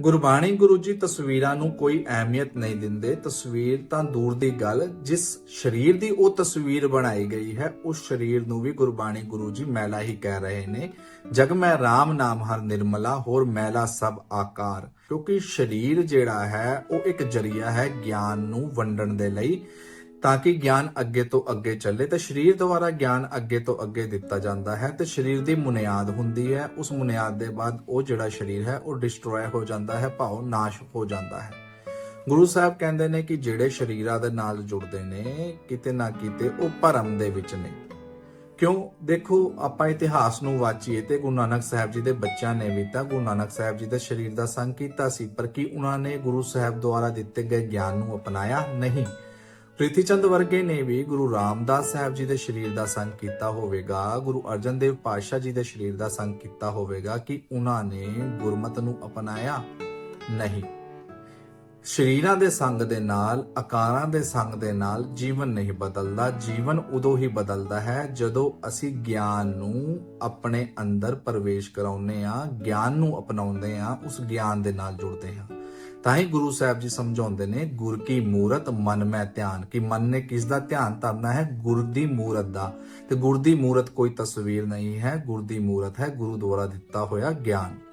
ਗੁਰਬਾਣੀ ਗੁਰੂ ਜੀ ਤਸਵੀਰਾਂ ਨੂੰ ਕੋਈ ਅਹਿਮੀਅਤ ਨਹੀਂ ਦਿੰਦੇ। ਤਸਵੀਰ ਤਾਂ ਦੂਰ ਦੀ ਗੱਲ, ਜਿਸ ਸਰੀਰ ਦੀ ਉਹ ਤਸਵੀਰ ਬਣਾਈ ਗਈ ਹੈ, ਉਸ ਸਰੀਰ ਨੂੰ ਵੀ ਗੁਰਬਾਣੀ ਗੁਰੂ ਜੀ ਮੈਲਾ ਹੀ ਕਹਿ ਰਹੇ ਨੇ। ਜਗ ਮੈਂ RAM ਨਾਮ ਹਰ ਨਿਰਮਲਾ, ਹੋਰ ਮੈਲਾ ਸਭ ਆਕਾਰ। ਕਿਉਂਕਿ ਸਰੀਰ ਜਿਹੜਾ ਹੈ, ਉਹ ਇੱਕ ਜਰੀਆ ਹੈ ਗਿਆਨ ਨੂੰ ਵੰਡਣ ਦੇ ਲਈ। ਤਾਂ ਕਿ ਗਿਆਨ ਅੱਗੇ ਤੋਂ ਅੱਗੇ ਚੱਲੇ ਤੇ ਸਰੀਰ ਦੁਆਰਾ ਗਿਆਨ ਅੱਗੇ ਤੋਂ ਅੱਗੇ ਦਿੱਤਾ ਜਾਂਦਾ ਹੈ ਤੇ ਸਰੀਰ ਦੀ ਬੁਨਿਆਦ ਹੁੰਦੀ ਹੈ। ਉਸ ਬੁਨਿਆਦ ਦੇ ਬਾਅਦ ਉਹ ਜਿਹੜਾ ਸਰੀਰ ਹੈ, ਉਹ ਡਿਸਟਰੋਏ ਹੋ ਜਾਂਦਾ ਹੈ ਭਾਵ ਨਾਸ਼ ਹੋ ਜਾਂਦਾ ਹੈ। ਗੁਰੂ ਸਾਹਿਬ ਕਹਿੰਦੇ ਨੇ ਕਿ ਜਿਹੜੇ ਸਰੀਰਾਂ ਦੇ ਨਾਲ ਜੁੜਦੇ ਨੇ, ਕਿਤੇ ਨਾ ਕਿਤੇ ਉਹ ਭਰਮ ਦੇ ਵਿੱਚ ਨੇ। ਕਿਉਂ? ਦੇਖੋ, ਆਪਾਂ ਇਤਿਹਾਸ ਨੂੰ ਵਾਚੀਏ ਤੇ ਗੁਰੂ ਨਾਨਕ ਸਾਹਿਬ ਜੀ ਦੇ ਬੱਚਿਆਂ ਨੇ ਵੀ ਤਾਂ ਗੁਰੂ ਨਾਨਕ ਸਾਹਿਬ ਜੀ ਦੇ ਸਰੀਰ ਦਾ ਸੰਗ ਕੀਤਾ ਸੀ, ਪਰ ਕੀ ਉਹਨਾਂ ਨੇ ਗੁਰੂ ਸਾਹਿਬ ਦੁਆਰਾ ਦਿੱਤੇ ਗਏ ਗਿਆਨ ਨੂੰ ਅਪਣਾਇਆ? ਨਹੀਂ। ਪ੍ਰੀਤੀ ਚੰਦ ਵਰਗੇ ਨੇ ਵੀ ਗੁਰੂ ਰਾਮਦਾਸ ਸਾਹਿਬ ਜੀ ਦੇ ਸਰੀਰ ਦਾ ਸੰਗ ਕੀਤਾ ਹੋਵੇਗਾ, ਗੁਰੂ ਅਰਜਨ ਦੇਵ ਪਾਤਸ਼ਾਹ ਜੀ ਦੇ ਸਰੀਰ ਦਾ ਸੰਗ ਕੀਤਾ ਹੋਵੇਗਾ ਕਿ ਉਹਨਾਂ ਨੇ ਗੁਰਮਤ ਨੂੰ ਅਪਣਾਇਆ ਨਹੀਂ। ਸ਼ਰੀਰਾਂ ਦੇ ਸੰਗ ਦੇ ਨਾਲ, ਆਕਾਰਾਂ ਦੇ ਸੰਗ ਦੇ ਨਾਲ ਜੀਵਨ ਨਹੀਂ ਬਦਲਦਾ। ਜੀਵਨ ਉਦੋਂ ਹੀ ਬਦਲਦਾ ਹੈ ਜਦੋਂ ਅਸੀਂ ਗਿਆਨ ਨੂੰ ਆਪਣੇ ਅੰਦਰ ਪ੍ਰਵੇਸ਼ ਕਰਾਉਂਦੇ ਆ ਗਿਆਨ ਨੂੰ ਅਪਣਾਉਂਦੇ ਆ ਉਸ ਗਿਆਨ ਦੇ ਨਾਲ ਜੁੜਦੇ ਹਾਂ। ਤਾਂ ਹੀ ਗੁਰੂ ਸਾਹਿਬ ਜੀ ਸਮਝਾਉਂਦੇ ਨੇ, ਗੁਰ ਕੀ ਮੂਰਤ, ਮਨ ਮੈਂ ਧਿਆਨ। ਕਿ ਮਨ ਨੇ ਕਿਸ ਦਾ ਧਿਆਨ ਧਰਨਾ ਹੈ? ਗੁਰ ਦੀ ਮੂਰਤ ਦਾ। ਤੇ ਗੁਰ ਦੀ ਮੂਰਤ ਕੋਈ ਤਸਵੀਰ ਨਹੀਂ ਹੈ। ਗੁਰ ਦੀ ਮੂਰਤ ਹੈ ਗੁਰੂ ਦੁਆਰਾ ਦਿੱਤਾ ਹੋਇਆ ਗਿਆਨ।